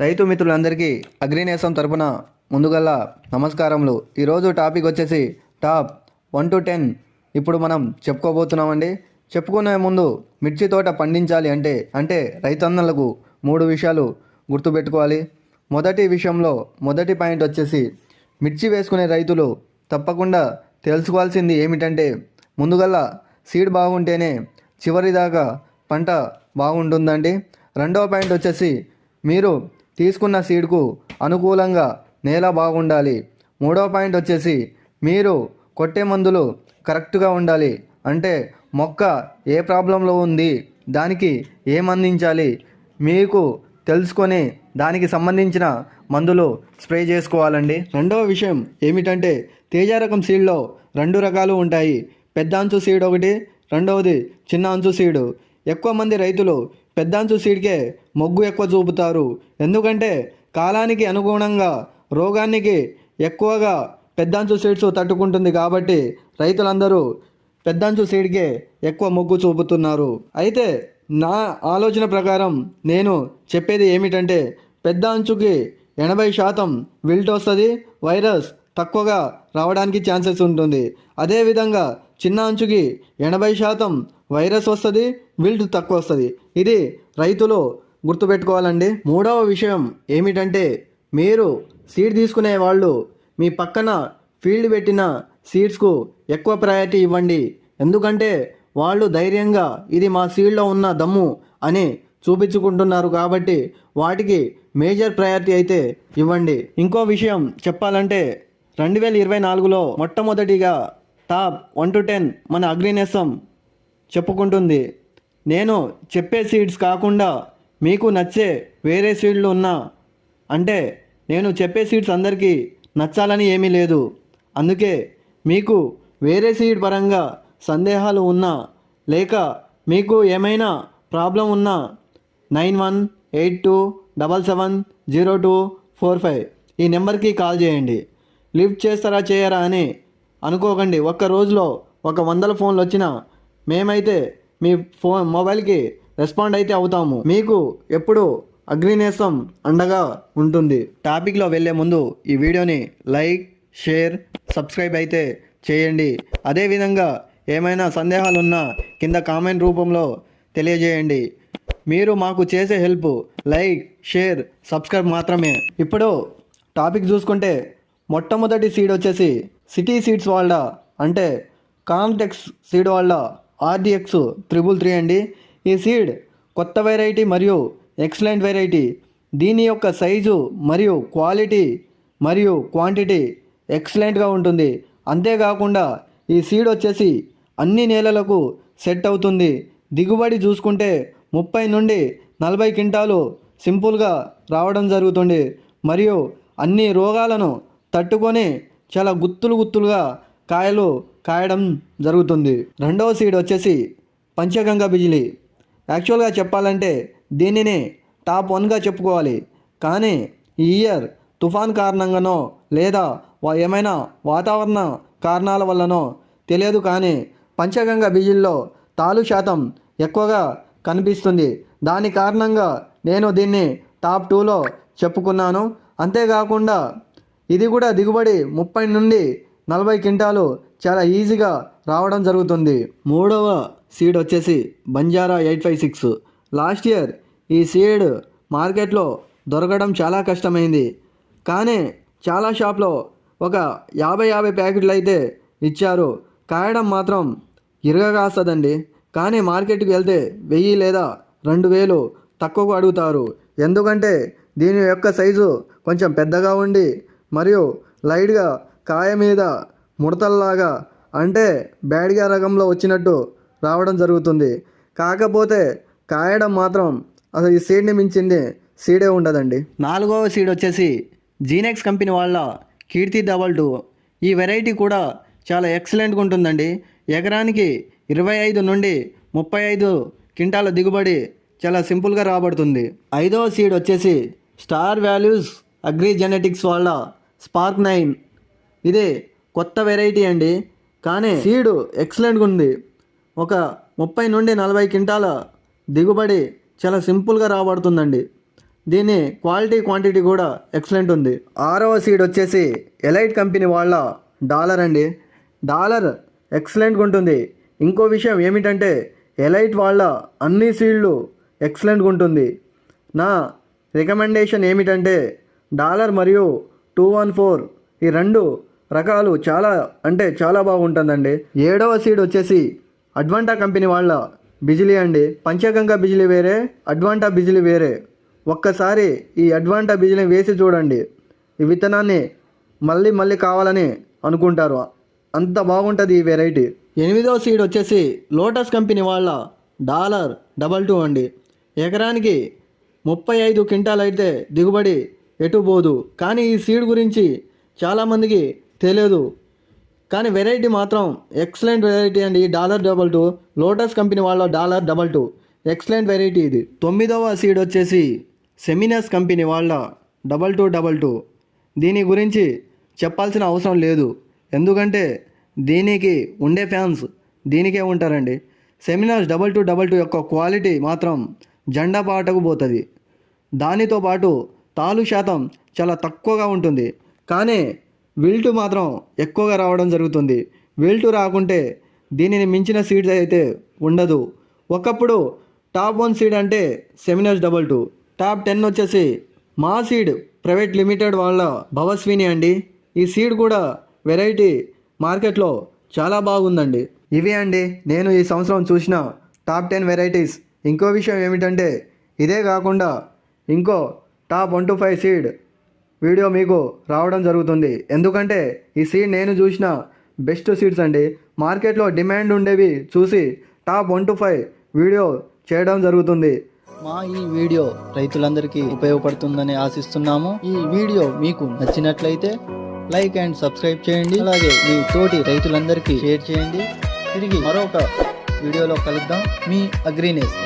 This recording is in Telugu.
రైతు మిత్రులందరికీ అగ్రినేసం తరపున ముందుగల్లా నమస్కారములు. ఈరోజు టాపిక్ వచ్చేసి టాప్ వన్ టు టెన్. ఇప్పుడు మనం చెప్పుకోబోతున్నామండి. చెప్పుకునే ముందు మిర్చి తోట పండించాలి అంటే అంటే రైతన్నలకు మూడు విషయాలు గుర్తుపెట్టుకోవాలి. మొదటి విషయంలో మొదటి పాయింట్ వచ్చేసి మిర్చి వేసుకునే రైతులు తప్పకుండా తెలుసుకోవాల్సింది ఏమిటంటే ముందుగల్లా సీడ్ బాగుంటేనే చివరిదాకా పంట బాగుంటుందండి. రెండవ పాయింట్ వచ్చేసి మీరు తీసుకున్న సీడ్కు అనుకూలంగా నేల బాగుండాలి. మూడవ పాయింట్ వచ్చేసి మీరు కొట్టే మందులు కరెక్ట్గా ఉండాలి. అంటే మొక్క ఏ ప్రాబ్లంలో ఉంది దానికి ఏం అందించాలి మీకు తెలుసుకొని దానికి సంబంధించిన మందులు స్ప్రే చేసుకోవాలండి. రెండవ విషయం ఏమిటంటే తేజ రకం సీడ్లో రెండు రకాలు ఉంటాయి. పెద్ద అంచు సీడ్ ఒకటి రెండవది చిన్న అంచు సీడు. ఎక్కువ మంది రైతులు పెద్దాంచు సీడ్కే మొగ్గు ఎక్కువ చూపుతారు. ఎందుకంటే కాలానికి అనుగుణంగా రోగానికి ఎక్కువగా పెద్దాంచు సీడ్స్ తట్టుకుంటుంది కాబట్టి రైతులందరూ పెద్దాంచు సీడ్కే ఎక్కువ మొగ్గు చూపుతున్నారు. అయితే నా ఆలోచన ప్రకారం నేను చెప్పేది ఏమిటంటే పెద్ద అంచుకి ఎనభై శాతం విల్ట్ వస్తుంది వైరస్ తక్కువగా రావడానికి ఛాన్సెస్ ఉంటుంది. అదేవిధంగా చిన్న అంచుకి ఎనభై శాతం వైరస్ వస్తుంది విల్ట్ తక్కువ వస్తుంది. ఇది రైతులు గుర్తుపెట్టుకోవాలండి. మూడవ విషయం ఏమిటంటే మీరు సీడ్ తీసుకునే వాళ్ళు మీ పక్కన ఫీల్డ్ పెట్టిన సీడ్స్కు ఎక్కువ ప్రయారిటీ ఇవ్వండి. ఎందుకంటే వాళ్ళు ధైర్యంగా ఇది మా సీడ్లో ఉన్న దమ్ము అని చూపించుకుంటున్నారు కాబట్టి వాటికి మేజర్ ప్రయారిటీ అయితే ఇవ్వండి. ఇంకో విషయం చెప్పాలంటే రెండు వేల ఇరవై నాలుగులో మొట్టమొదటిగా టాప్ వన్ టు టెన్ మన అగ్రినేసం చెప్పుకుంటుంది. నేను చెప్పే సీడ్స్ కాకుండా మీకు నచ్చే వేరే సీడ్లు ఉన్నా అంటే నేను చెప్పే సీడ్స్ అందరికీ నచ్చాలని ఏమీ లేదు. అందుకే మీకు వేరే సీడ్ పరంగా సందేహాలు ఉన్నా లేక మీకు ఏమైనా ప్రాబ్లం ఉన్నా nine one eight two double seven zero two four five ఈ నెంబర్కి కాల్ చేయండి. లిఫ్ట్ చేస్తారా చేయరా అని అనుకోకండి. ఒక్క రోజులో ఒక వందల ఫోన్లు వచ్చినా మేమైతే మీ ఫోన్ మొబైల్కి రెస్పాండ్ అయితే అవుతాము. మీకు ఎప్పుడు అగ్రినేసం అండగా ఉంటుంది. టాపిక్లో వెళ్ళే ముందు ఈ వీడియోని లైక్ షేర్ సబ్స్క్రైబ్ అయితే చేయండి. అదేవిధంగా ఏమైనా సందేహాలు ఉన్నా కింద కామెంట్ రూపంలో తెలియజేయండి. మీరు మాకు చేసే హెల్ప్ లైక్ షేర్ సబ్స్క్రైబ్ మాత్రమే. ఇప్పుడు టాపిక్ చూసుకుంటే మొట్టమొదటి సీడ్ వచ్చేసి సిటీ సీడ్స్ వాళ్ళ అంటే కాంటెక్స్ సీడ్ వాళ్ళ ఆర్డిఎక్స్ త్రిబుల్ త్రీ అండి. ఈ సీడ్ కొత్త వెరైటీ మరియు ఎక్సలెంట్ వెరైటీ దీని యొక్క సైజు మరియు క్వాలిటీ మరియు క్వాంటిటీ ఎక్సలెంట్గా ఉంటుంది. అంతేకాకుండా ఈ సీడ్ వచ్చేసి అన్ని నేలలకు సెట్ అవుతుంది. దిగుబడి చూసుకుంటే ముప్పై నుండి నలభై క్వింటాలు సింపుల్గా రావడం జరుగుతుంది. మరియు అన్ని రోగాలను తట్టుకొని చాలా గుత్తులు గుత్తులుగా కాయలు కాయడం జరుగుతుంది. రెండవ సీడ్ వచ్చేసి పంచగంగా బిజిలీ. యాక్చువల్గా చెప్పాలంటే దీనిని టాప్ వన్గా చెప్పుకోవాలి. కానీ ఈ ఇయర్ తుఫాన్ కారణంగానో లేదా వా- ఏమైనా వాతావరణ కారణాల వల్లనో తెలియదు కానీ పంచగంగ బిజిల్లో తాలు శాతం ఎక్కువగా కనిపిస్తుంది. దాని కారణంగా నేను దీన్ని టాప్ టూలో చెప్పుకున్నాను. అంతేకాకుండా ఇది కూడా దిగుబడి ముప్పై నుండి నలభై క్వింటాలు చాలా ఈజీగా రావడం జరుగుతుంది. మూడవ సీడ్ వచ్చేసి Banjara eight five six. Last year ఈ సీడ్ మార్కెట్లో దొరకడం చాలా కష్టమైంది. కానీ చాలా షాప్లో ఒక యాభై యాభై ప్యాకెట్లు అయితే ఇచ్చారు. కాయడం మాత్రం ఇరగా కాస్తుందండి. కానీ మార్కెట్కి వెళ్తే వెయ్యి లేదా రెండు వేలు తక్కువకు అడుగుతారు. ఎందుకంటే దీని యొక్క సైజు కొంచెం పెద్దగా ఉండి మరియు లైట్గా కాయ మీద ముడతల్లాగా అంటే బ్యాడ్గా రకంలో వచ్చినట్టు రావడం జరుగుతుంది. కాకపోతే కాయడం మాత్రం అసలు ఈ సీడ్ని మించింది సీడే ఉండదండి. నాలుగవ సీడ్ వచ్చేసి జీనెక్స్ కంపెనీ వాళ్ళ కీర్తి డబల్ టూ ఈ వెరైటీ కూడా చాలా ఎక్సలెంట్గా ఉంటుందండి. ఎకరానికి ఇరవై ఐదు నుండి ముప్పై ఐదు క్వింటాల దిగుబడి చాలా సింపుల్గా రాబడుతుంది. ఐదవ సీడ్ వచ్చేసి స్టార్ వాల్యూస్ అగ్రి జెనెటిక్స్ వాళ్ళ స్పార్క్ నైన్. ఇది కొత్త వెరైటీ అండి. కానీ సీడు ఎక్సలెంట్గా ఉంది ఒక ముప్పై నుండి నలభై క్వింటాల దిగుబడి చాలా సింపుల్గా రాబడుతుందండి. దీని క్వాలిటీ క్వాంటిటీ కూడా ఎక్సలెంట్ ఉంది. ఆరవ సీడ్ వచ్చేసి ఎలైట్ కంపెనీ వాళ్ళ డాలర్ అండి. డాలర్ ఎక్సలెంట్గా ఉంటుంది. ఇంకో విషయం ఏమిటంటే ఎలైట్ వాళ్ళ అన్ని సీడ్లు ఎక్సలెంట్గా ఉంటుంది. నా రికమెండేషన్ ఏమిటంటే డాలర్ మరియు టూ వన్ ఫోర్ ఈ రెండు రకాలు చాలా అంటే చాలా బాగుంటుందండి. ఏడవ సీడ్ వచ్చేసి అడ్వాంటా కంపెనీ వాళ్ళ బిజిలీ అండి. పంచగంగా బిజిలీ వేరే అడ్వాంటా బిజిలీ వేరే. ఒక్కసారి ఈ అడ్వాంటా బిజిలీ వేసి చూడండి. ఈ విత్తనాన్ని మళ్ళీ మళ్ళీ కావాలని అనుకుంటారు. అంత బాగుంటుంది ఈ వెరైటీ. ఎనిమిదవ సీడ్ వచ్చేసి లోటస్ కంపెనీ వాళ్ళ డాలర్ డబల్ టూ అండి. ఎకరానికి ముప్పై ఐదు క్వింటాల్ అయితే దిగుబడి ఎటు పోదు. కానీ ఈ సీడ్ గురించి చాలామందికి తెలియదు కానీ వెరైటీ మాత్రం ఎక్సలెంట్ వెరైటీ అండి. Dollar double two. Lotus company వాళ్ళ dollar double two. Excellent variety ఇది. తొమ్మిదవ సీడ్ వచ్చేసి సెమినస్ కంపెనీ వాళ్ళ డబల్ టూ డబల్ టూ. దీని గురించి చెప్పాల్సిన అవసరం లేదు. ఎందుకంటే దీనికి ఉండే ఫ్యాన్స్ దీనికే ఉంటారండి. Seminars double two double two యొక్క క్వాలిటీ మాత్రం జెండా పాటకు పోతుంది. దానితో పాటు తాలు శాతం చాలా తక్కువగా ఉంటుంది. కానీ వెల్టు మాత్రం ఎక్కువగా రావడం జరుగుతుంది. వెల్టు రాకుంటే దీనిని మించిన సీడ్స్ అయితే ఉండదు. ఒకప్పుడు టాప్ వన్ సీడ్ అంటే seminars double two top ten వచ్చేసి మా సీడ్ ప్రైవేట్ లిమిటెడ్ వాళ్ళ భవస్విని అండి. ఈ సీడ్ కూడా వెరైటీ మార్కెట్లో చాలా బాగుందండి. ఇవి అండి నేను ఈ సంవత్సరం చూసిన టాప్ టెన్ వెరైటీస్. ఇంకో విషయం ఏమిటంటే ఇదే కాకుండా ఇంకో top one two five seed video మీకు రావడం జరుగుతుంది. ఎందుకంటే ఈ సీడ్ నేను చూసిన బెస్ట్ సీడ్స్ అండి. మార్కెట్లో డిమాండ్ ఉండేవి చూసి top one two five video చేయడం జరుగుతుంది. మా ఈ వీడియో రైతులందరికీ ఉపయోగపడుతుందని ఆశిస్తున్నాము. ఈ వీడియో మీకు నచ్చినట్లయితే లైక్ అండ్ సబ్స్క్రైబ్ చేయండి. అలాగే మీ తోటి రైతులందరికీ షేర్ చేయండి. తిరిగి మరొక వీడియోలో కలుద్దాం. మీ అగ్రీనేస్